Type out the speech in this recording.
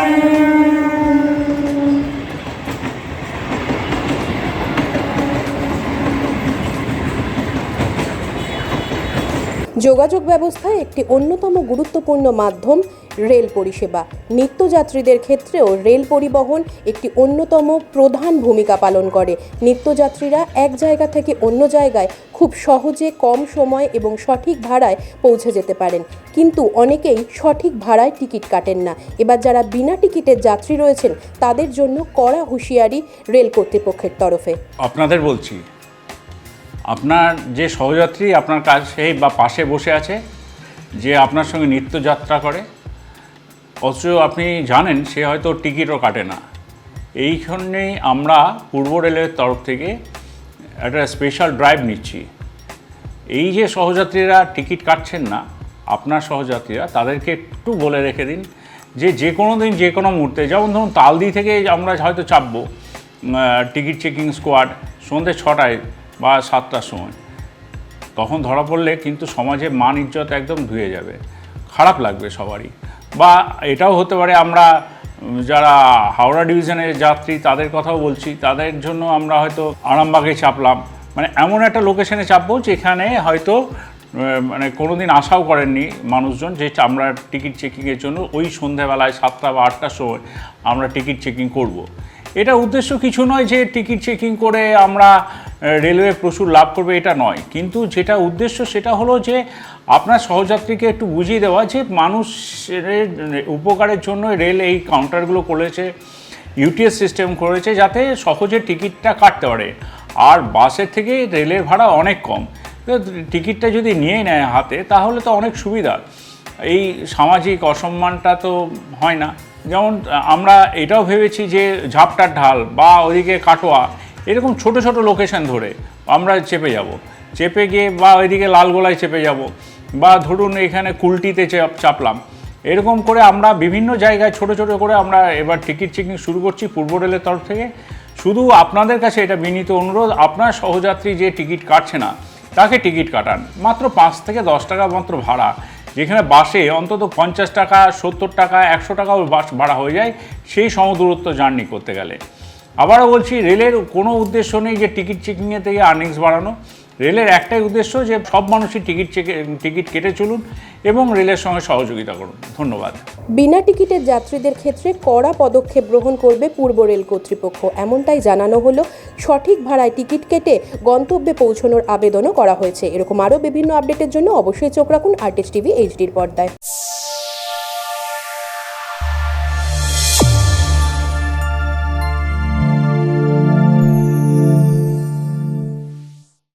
Thank you. যোগাযোগ ব্যবস্থায় একটি অন্যতম গুরুত্বপূর্ণ মাধ্যম রেল পরিষেবা। নিত্যযাত্রীদের ক্ষেত্রেও রেল পরিবহন একটি অন্যতম প্রধান ভূমিকা পালন করে। নিত্যযাত্রীরা এক জায়গা থেকে অন্য জায়গায় খুব সহজে কম সময় এবং সঠিক ভাড়ায় পৌঁছে যেতে পারেন। কিন্তু অনেকেই সঠিক ভাড়ায় টিকিট কাটেন না। এবার যারা বিনা টিকিটের যাত্রী রয়েছেন, তাদের জন্য কড়া হুঁশিয়ারি রেল কর্তৃপক্ষের তরফে। আপনাদের বলছি আপনার যে সহযাত্রী আপনার কাছে বা পাশে বসে আছে, যে আপনার সঙ্গে নিত্যযাত্রা করে, অথচ আপনি জানেন সে হয়তো টিকিটও কাটে না। এইখানেই আমরা পূর্ব রেলের তরফ থেকে একটা স্পেশাল ড্রাইভ নিচ্ছি। এই যে সহযাত্রীরা টিকিট কাটছেন না, আপনার সহযাত্রীরা, তাদেরকে একটু বলে রেখে দিন যে যে কোনো দিন, যে কোনো মুহূর্তে, যেমন ধরুন তালদি থেকে আমরা হয়তো চাপবো টিকিট চেকিং স্কোয়াড সন্ধ্যে ছটায় বা সাতটার সময়। তখন ধরা পড়লে কিন্তু সমাজে মান, ইজ্জত একদম ধুয়ে যাবে। খারাপ লাগবে সবারই। বা এটাও হতে পারে আমরা যারা হাওড়া ডিভিশনের যাত্রী, তাদের কথাও বলছি। তাদের জন্য আমরা হয়তো আরামবাগে চাপলাম। মানে এমন একটা লোকেশনে চাপবো যেখানে হয়তো মানে কোনো দিন আশাও করেননি মানুষজন যে আমরা টিকিট চেকিংয়ের জন্য ওই সন্ধ্যাবেলায় সাতটা বা আটটার সময় আমরা টিকিট চেকিং করব। এটা উদ্দেশ্য কিছু নয় যে টিকিট চেকিং করে আমরা রেলওয়ে প্রচুর লাভ করবে, এটা নয়। কিন্তু যেটা উদ্দেশ্য সেটা হলো যে আপনার সহযাত্রীকে একটু বুঝিয়ে দেওয়া যে মানুষের উপকারের জন্য রেল এই কাউন্টারগুলো করেছে ইউটিএস সিস্টেম করেছে যাতে সহজে টিকিটটা কাটতে পারে। আর বাসের থেকে রেলের ভাড়া অনেক কম। টিকিটটা যদি নিয়ে নেয় হাতে, তাহলে তো অনেক সুবিধা। এই সামাজিক অসম্মানটা তো হয় না। যেমন, আমরা এটাও ভেবেছি যে ঝাপটার ঢাল বা ওইদিকে কাটোয়া, এরকম ছোট ছোট লোকেশন ধরে আমরা চেপে যাব। চেপে গিয়ে বা ওইদিকে লালগোলায় চেপে যাব বা ধরুন এখানে কুলটিতে চাপ- চাপলাম। এরকম করে আমরা বিভিন্ন জায়গায় ছোট ছোট করে আমরা এবার টিকিট চেকিং শুরু করছি পূর্ব রেলের তরফ থেকে। শুধু আপনাদের কাছে এটা বিনীত অনুরোধ, আপনার সহযাত্রী যে টিকিট কাটছে না, তাকে টিকিট কাটান। মাত্র পাঁচ থেকে দশ টাকা মাত্র ভাড়া। যেখানে বাসে অন্তত পঞ্চাশ টাকা, সত্তর টাকা, একশো টাকাও বাস ভাড়া হয়ে যায়, সেই সমদূরত্ব জার্নি করতে গেলে। আবারও বলছি, রেলের কোনো উদ্দেশ্য নেই যে টিকিট চেকিংয়ে থেকে আর্নিংস বাড়ানো। রেলের একটাই উদ্দেশ্য যে সব মানুষই টিকিট টিকিট কেটে চলুন এবং রেলের সঙ্গে সহযোগিতা করুন। ধন্যবাদ। বিনা টিকিটের যাত্রীদের ক্ষেত্রে কড়া পদক্ষেপ গ্রহণ করবে পূর্ব রেল কর্তৃপক্ষ। এমনটাই জানানো হলো। সঠিক ভাড়ায় টিকিট কেটে গন্তব্যে পৌঁছানোর আবেদনও করা হয়েছে। এরকম আরও বিভিন্ন আপডেটের জন্য অবশ্যই চোখ রাখুন আর্টিস্ট টিভি এইচডির পর্দায়।